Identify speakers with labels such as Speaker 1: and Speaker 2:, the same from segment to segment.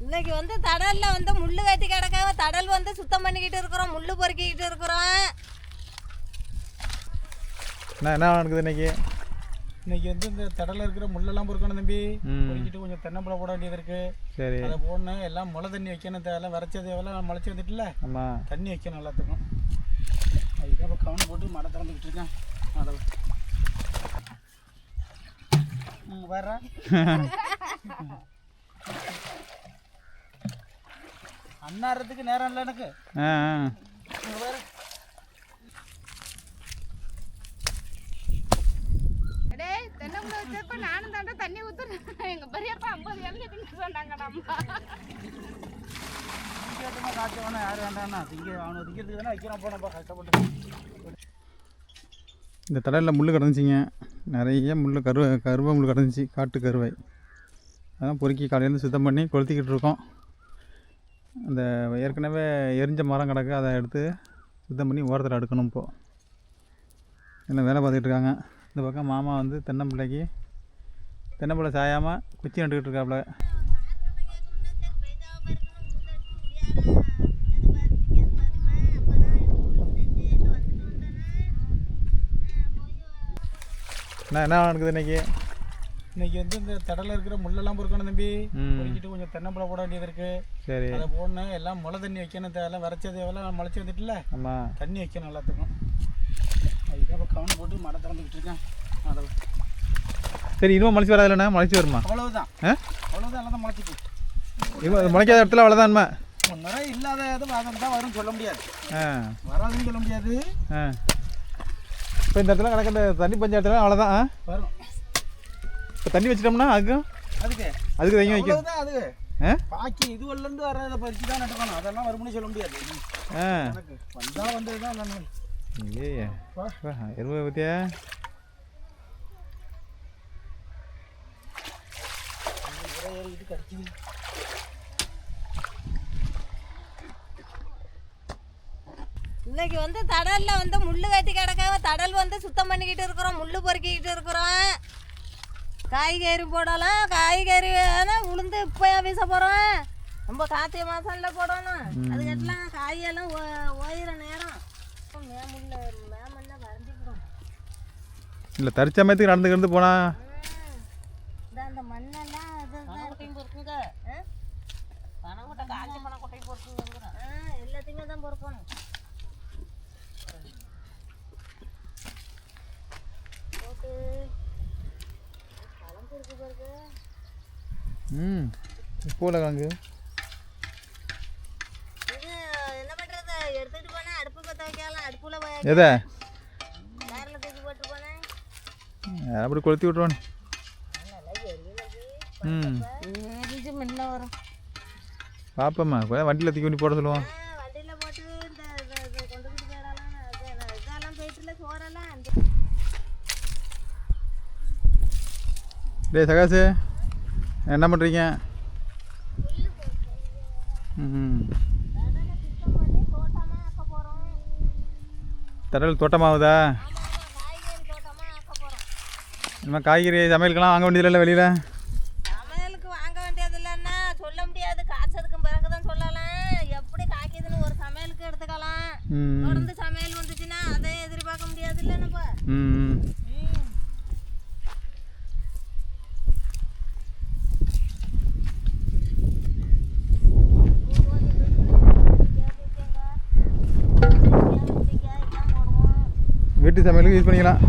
Speaker 1: இன்னைக்கு வந்து தடல்ல வந்து முள்ளு கட்டி கிடக்காம தடல் வந்து சுத்தம் பண்ணிக்கிட்டு இருக்கிறோம் முள்ளு பொறுக்கிக்கிட்டு இருக்கிறோம்.
Speaker 2: என்ன என்ன நடக்குது இன்னைக்கு?
Speaker 3: இன்னைக்கு வந்து இந்த தடல இருக்கிற முள்ளெல்லாம் பொறுக்கணும் தம்பி. பொறுக்கிட்டு கொஞ்சம் தென்னம்பழம் போட வேண்டியது இருக்கு.
Speaker 2: சரி.
Speaker 3: அதை போடணும். எல்லாம் முளை தண்ணி வைக்கணும். தேவையில்ல விரைச்சது எல்லாம் முளைச்சி வந்துட்டுல.
Speaker 2: ஆமாம்
Speaker 3: தண்ணி வைக்கணும் எல்லாத்துக்கும். அதுக்கு இப்போ கவனம் போட்டு மடை திறந்துக்கிட்டு இருக்கேன். அதை ம் அன்னாரத்துக்கு நேரம் இல்லை எனக்கு.
Speaker 4: நானும் தாண்டா தண்ணி ஊத்துறேன். எங்க பெரியப்பா ஐம்பது சொன்னாங்க
Speaker 3: காய்ச்ச யாரும் வேண்டாம்ண்ணா திங்க அவனை திங்கிறதுக்கு தானே வைக்கிறான் போனப்பா கஷ்டப்பட்டு.
Speaker 2: இந்த தடையில் முள் கிடந்துச்சிங்க. நிறைய முள் கருவ கருவை முள் கிடந்துச்சு. காட்டு கருவை. அதான் பொறுக்கி காலையிலேருந்து சுத்தம் பண்ணி கொளுத்திக்கிட்டு இருக்கோம். அந்த ஏற்கனவே எரிஞ்ச மரம் கிடக்கு அதை எடுத்து சுத்தம் பண்ணி ஓரத்தில் அடுக்கணும் இப்போது எல்லாம் வேலை பார்த்துக்கிட்டு இருக்காங்க. இந்த பக்கம் மாமா வந்து தென்னம்பிள்ளைக்கு தென்னம்பிள்ளை சாயாமல் குச்சி நட்டுக்கிட்டு இருக்காப்புல என்ன என்ன நடக்குது இன்னைக்கு?
Speaker 3: இன்னைக்கு வந்து இந்த தடல இருக்கிற முள்ளெல்லாம் பொறுக்கணும் தம்பி. பொறுக்கிட்டு கொஞ்சம் தென்னம்பழம் போட வேண்டியது இருக்கு
Speaker 2: சரி.
Speaker 3: அதை போடணும். எல்லாம் முளை தண்ணி வைக்கணும். தேவையில்ல விரைச்சது எல்லாம் முளைச்சி வந்துட்டுல
Speaker 2: ஆமாம்
Speaker 3: தண்ணி வைக்கணும் எல்லாத்துக்கும். அதுக்கு இப்போ கவனம் போட்டு மடை திறந்துக்கிட்டு இருக்கேன். அதை
Speaker 2: சரி இதுவும் முளைச்சி வராதுல்லண்ணா முளைச்சி வருமா?
Speaker 3: அவ்வளவுதான்.
Speaker 2: ஆ?
Speaker 3: அவ்வளவுதான். எல்லாம் முளைச்சிட்டு.
Speaker 2: இது முளைக்காத இடத்துல அவ்வளோதான்மா
Speaker 3: முன்னரே இல்லாத இது தான் வரும் சொல்ல முடியாது. வராதுன்னு சொல்ல முடியாது.
Speaker 2: இப்போ இந்த இடத்துல கிடக்கிற தண்ணி பஞ்சாயத்துல அவ்வளோதான்
Speaker 3: வரும்.
Speaker 2: இப்போ தண்ணி வச்சிட்டோம்னா அதுக்கும்
Speaker 3: அதுக்கு.
Speaker 2: அதுக்கு தங்கி வைக்கும்
Speaker 3: அது. பாக்கி இதுவல்லேருந்து வர்றதை பறிச்சு தான் நட்டுக்கணும். அதெல்லாம் வரும்னு சொல்ல முடியாது.
Speaker 2: ஆ.
Speaker 3: எனக்கு வந்தா வந்தது தான்
Speaker 2: ஏய் எருவை பற்றியா
Speaker 1: இன்னைக்கு வந்து தடல்ல வந்து முள்ளு கட்டி கிடக்காம தடல் வந்து சுத்தம் பண்ணிக்கிட்டு இருக்கிறோம் முள்ளு பொறுக்கிக்கிட்டு இருக்கிறோம். காய்கறி போடலாம் காய்கறி உளுந்து இப்போ வீச போகிறோம் ரொம்ப கார்த்திகை மாதம்ல போடணும். அதுக்கெல்லாம் காயெல்லாம் ஓயிற நேரம். மேமுள்ள மேமெல்லாம் வரைஞ்சிக்கிறோம்
Speaker 2: இல்லை தரிச்சமயத்துக்கு நடந்து கிடந்து போனா
Speaker 1: இந்த அந்த மண்ணெல்லாம் இது பணக்கொட்டையும் பொறுக்குங்க பணக்கொட்டை காய்ச்ச பணக்கொட்டையும் பொறுக்குங்க எல்லாத்தையுமே தான் பொறுக்கணும் போட்டு கலந்து இருக்கு பாருங்க
Speaker 2: ம் பூவில் கிழங்கு
Speaker 1: இது என்ன பண்றது எடுத்துட்டு போனேன் அடுப்பு பற்ற வைக்கலாம் அடுப்புல
Speaker 2: எதை? அப்படி கொளுத்தி விட்ருவானு ம். பாப்பம்மா கூட வண்டியில் தூக்கி பண்ணி போட சொல்லுவோம். டேய் சகாசு. என்ன பண்ணுறீங்க தடல் தோட்டமாகுதா? இனிமேல் காய்கறி சமையலுக்கெல்லாம் வாங்க வேண்டியதில்லை வெளியில்?
Speaker 1: சமையலுக்கு வாங்க வேண்டியது இல்லைன்னா சொல்ல முடியாது. காய்ச்சதுக்கு பிறகு தான் சொல்லலாம். எப்படி காய்க்குதுன்னு ஒரு சமையலுக்கு எடுத்துக்கலாம். தொடர்ந்து சமையல் வந்துச்சுன்னா அதை எதிர்பார்க்க முடியாது இல்லைன்னப்பா
Speaker 2: வீட்டு சமையலுக்கு யூஸ் பண்ணிக்கலாம்.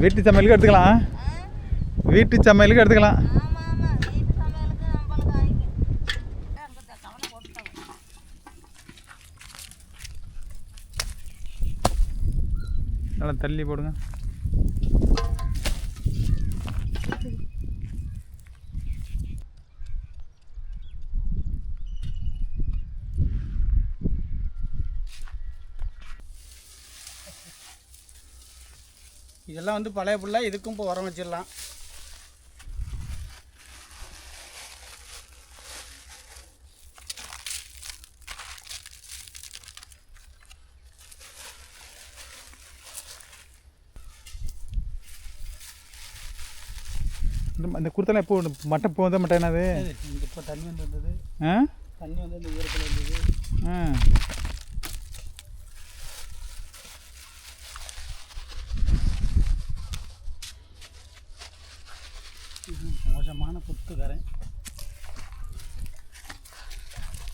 Speaker 2: வீட்டு சமையலுக்கு எடுத்துக்கலாம். வீட்டு சமையலுக்கு எடுத்துக்கலாம். நல்லா தள்ளி போடுங்க.
Speaker 3: இதெல்லாம் வந்து பழைய புள்ள இதுக்கும் இப்போ உரம் வச்சிடலாம்.
Speaker 2: இந்த- குருத்தெல்லாம் எப்போ மட்டை போத மட்டை என்னது?
Speaker 3: இப்போ தண்ணி வந்து வந்தது.
Speaker 2: ஆ?
Speaker 3: தண்ணி வந்து இந்த ஈரத்தில் வந்தது.
Speaker 2: ஆ
Speaker 3: இது மோசமான புத்துக்காரன்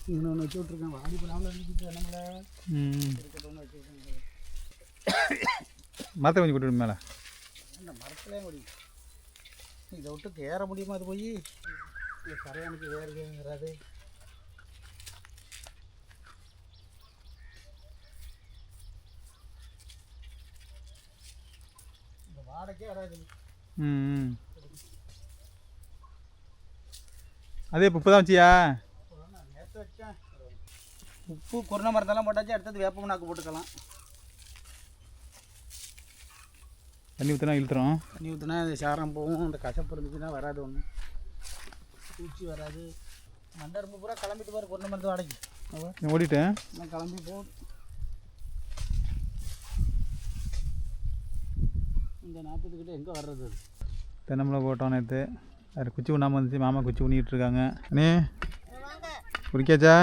Speaker 3: இன்னொன்று வச்சு விட்ருக்கேன் வாடி பண்ணாமல் இருந்துச்சு நம்மள
Speaker 2: ம்.
Speaker 3: இருக்கட்டும்னு வச்சுருக்கேன்
Speaker 2: மரத்தை கொஞ்சம் கூட்டிட்டு மேலே.
Speaker 3: இந்த மரத்துலேயே முடியும் இதை விட்டு ஏற முடியுமா அது போய்? கரையானுக்கு வேறு வராது. இந்த வாடகையே வராது.
Speaker 2: ம் ம். அதே இப்போ தான் வச்சியா?
Speaker 3: உப்பு குருணை மரத்தெல்லாம் போட்டாச்சு அடுத்தது வேப்ப புண்ணாக்கு போட்டுக்கலாம்.
Speaker 2: தண்ணி ஊற்றினா இழுத்துறோம்
Speaker 3: தண்ணி ஊற்றினா அது சாரம் போகும் அந்த கசப்பு இருந்துச்சுன்னா வராது ஒன்று பூச்சி வராது. மண்டரும்பு பூரா கிளம்பிட்டு பாரு குருணை மரத்து வாடகை
Speaker 2: ஓடிட்டேன்
Speaker 3: நான் கிளம்பி போகுது இந்த நாற்றுக்கிட்ட எங்கே வர்றது அது?
Speaker 2: தென்னம்பிள்ளை போட்டோம் நேற்று அது குச்சி உண்ணாமல் வந்துச்சு மாமா குச்சி உண்ணிட்டு இருக்காங்க அண்ணே
Speaker 1: வாங்க
Speaker 2: குடிக்காச்சா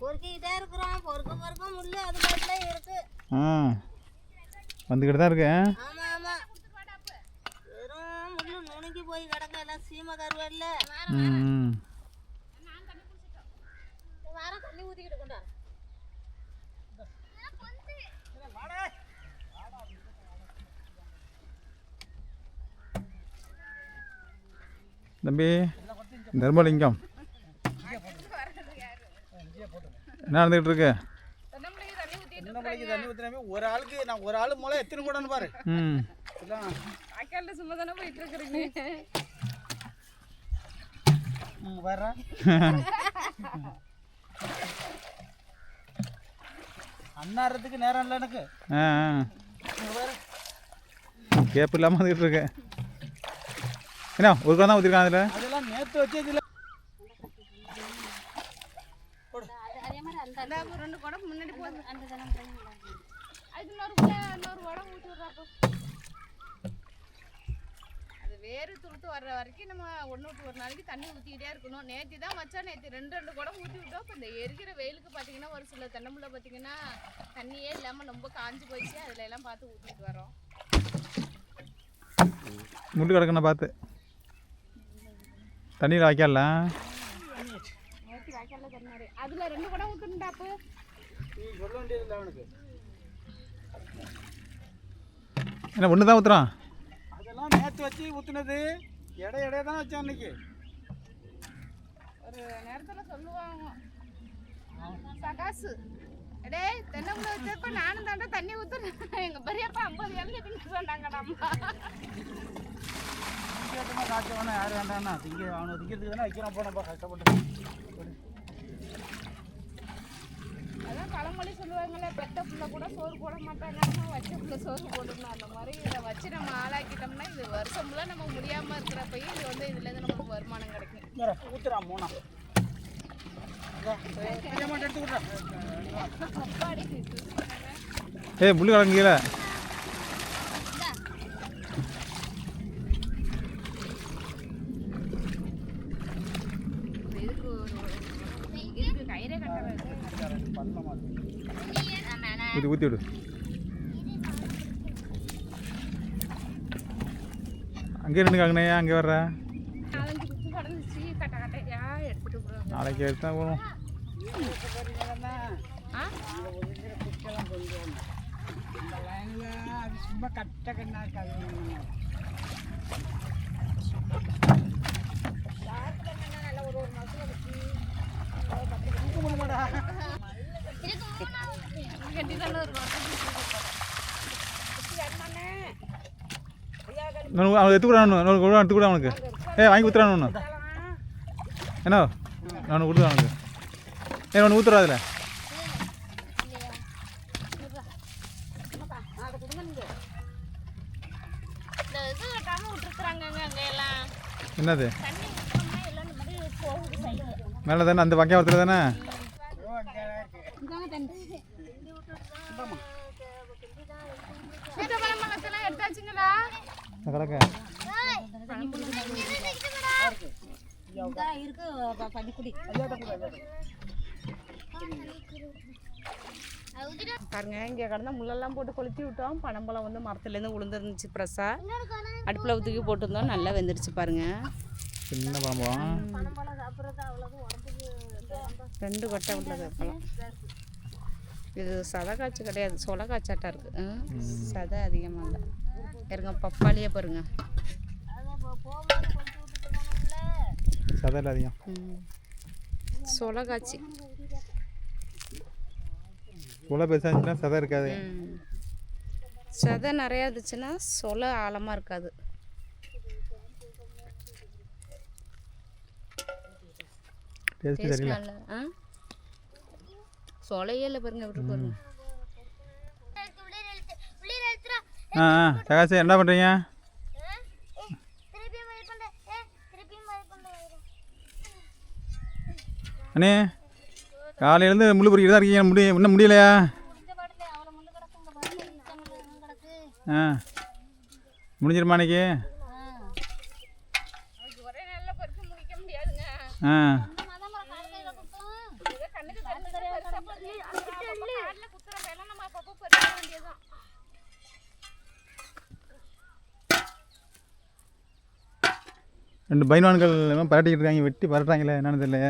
Speaker 1: பொறுக்கிக்கிட்டே இருக்கிறோம். பொறுக்க பொறுக்க முள்ளு அது பாட்டுல இருக்கு
Speaker 2: ஆ வந்துக்கிட்டு தான் இருக்கேன்
Speaker 1: ஆமா ஆமா வெறும் முள்ளு நுணுக்கி போய் கிடக்க எல்லாம் சீமை கருவாடில்
Speaker 2: ம் ம்.
Speaker 1: வாரம் தண்ணி ஊற்றிக்கிட்டு கொண்டா
Speaker 2: தம்பி தர்மலிங்கம். என்ன நடந்துக்கிட்டு இருக்கு?
Speaker 3: ஒரு ஆளுக்கு நான் ஒரு ஆள் மூலம் எத்தனை கூடன்னு பாரு
Speaker 2: ம்.
Speaker 4: சும்மா தானே போயிட்டு இருக்கிறீங்க
Speaker 3: ம் வர்ற அண்ணாறதுக்கு நேரம் இல்லை எனக்கு.
Speaker 2: கேப் இல்லாமல் வந்துக்கிட்டு இருக்கு. என்ன ஒரு குடம் தான் ஊற்றிருக்கான் அதில்?
Speaker 3: அதெல்லாம் நேற்று வச்சது இல்லை
Speaker 4: அந்த ஒரு ரெண்டு குடம் முன்னாடி போகுது அந்த தினம் அது இன்னொரு இன்னொரு குடம் ஊற்றி விட்றாப்போ அது வேறு துளுத்து வர்ற வரைக்கும் நம்ம ஒன்று விட்டு ஒரு நாளைக்கு தண்ணி ஊற்றிக்கிட்டே இருக்கணும். நேற்று தான் வச்சா நேற்று ரெண்டு ரெண்டு குடம் ஊற்றி விட்டோம். இப்போ இந்த எரிக்கிற வெயிலுக்கு பார்த்தீங்கன்னா ஒரு சில தென்னம்பிள்ளை பார்த்தீங்கன்னா தண்ணியே இல்லாமல் ரொம்ப காஞ்சு போயிடுச்சு. அதில் எல்லாம் பார்த்து ஊற்றிட்டு வரோம்
Speaker 2: முள்ளு கிடக்குன்னு பார்த்து
Speaker 4: தண்ணி அதில் ரெண்டு குடம் ஊற்றுண்டாப்பு
Speaker 3: நீ சொல்ல வேண்டியதில்லை அவனுக்கு
Speaker 2: என்ன ஒன்று தான் ஊற்றுறான்
Speaker 3: அதெல்லாம் நேற்று வச்சு ஊற்றுனது எடை எடைய தான் வச்சான் அன்னைக்கு.
Speaker 4: ஒரு நேரத்தில் சொல்லுவாங்க. சகாசு. டேய் தென்னம்பிள்ளை வச்சப்ப நானும் தாண்டா தண்ணி ஊற்றுறேன் எங்கள் பெரியப்பா ஐம்பது ஏழு தின்னு சொன்னாங்கடா அம்மா
Speaker 3: கேட்டமா காய்ச்ச வேணா யார் வேண்டாம்னா? திங்க அவனை திங்கிறதுக்கு தானே வைக்கிறான் போனப்பா கஷ்டப்பட்டு.
Speaker 4: அதான் பழமொழி சொல்லுவாங்கல்ல பெத்த புள்ள கூட சோறு போட மாட்டாங்க. நம்ம வச்ச புள்ள சோறு போடணும். அந்த மாதிரி இதை வச்சு நம்ம ஆளாக்கிட்டோம்னா இது வருஷம் ஃபுல்லாக நம்ம முடியாமல் இருக்கிறப்பையும் இது வந்து இதுலேருந்து நமக்கு வருமானம் கிடைக்கும்.
Speaker 3: ஊத்துறான் மூணா.
Speaker 2: ஏய் முள்ளு கிடக்கு கீழே
Speaker 4: இதுக்கு ஒரு இதுக்கு கயிறே கட்ட
Speaker 3: பண்ண
Speaker 2: ஊற்றி ஊற்றி விடு. அங்கே நின்று காங்கண்ணே அங்கே வர்ற. நாளைக்கு எடுத்தா போகணும்
Speaker 4: ஆ?
Speaker 3: இந்த லைனில் அது சும்மா கட்ட கண்ணா இருக்காது.
Speaker 4: கட்டி தானே
Speaker 2: அவனுக்கு எடுத்து அவனுக்கு. வாங்கி ஊற்றுறான் ஒன்று என்ன நான் கொடுத்துறேன் அவனுக்கு. ஏ ஒன்று ஊற்றுறா அதில். என்னது
Speaker 4: தண்ணி ஊற்றணும்னா எல்லாம் இந்த மாதிரி போகுது சைடில்
Speaker 2: மேலே தானே அந்த வக்கையாவரத்தில் தானே கிடக்க.
Speaker 4: பாருங்க இங்கே கடந்த முள்ளெல்லாம் போட்டு கொளுத்தி விட்டோம். பனம்பழம் வந்து மரத்துலேருந்து விழுந்துருந்துச்சு ப்ரெஸ்ஸாக அடுப்பில் தூக்கி போட்டிருந்தோம் நல்லா வெந்துருச்சு பாருங்கள்
Speaker 2: சின்ன
Speaker 1: பனம்பழம்
Speaker 4: ரெண்டு கொட்டை உள்ளது பழம் இது சதை காய்ச்சி கிடையாது சொல காய்ச்சாட்டா இருக்கு. ம். சதை அதிகமாக இல்லை. இருங்க பப்பாளியே பாருங்க.
Speaker 2: சதையில் அதிகம்.
Speaker 4: சொல காய்ச்சி.
Speaker 2: இவ்வளோ பெருசாக இருந்துச்சுன்னா சதை இருக்காது.
Speaker 4: சதை நிறையா இருந்துச்சுன்னா சொல ஆழமாக இருக்காது. டேஸ்ட்
Speaker 2: தெரியல.
Speaker 4: நல்ல ஆ? சொலையே இல்லை பாருங்க விட்டு பாருங்க.
Speaker 2: ஆ சகாசி என்ன பண்ணுறீங்க அண்ணே காலையிலேருந்து முள்ளு பொறிக்கிட்டு தான் இருக்கீங்க. முடி இன்னும் முடியலையா? ஆ. முடிஞ்சிருமா அன்னைக்கு?
Speaker 4: ஒரே நல்ல பறிச்சு முடிக்க முடியாதுங்க
Speaker 2: ஆ. ரெண்டு பைனான்கள் எல்லாம் பரட்டிக்கிட்டு இருக்காங்க வெட்டி பரட்டுறாங்களே என்னன்னு தெரியல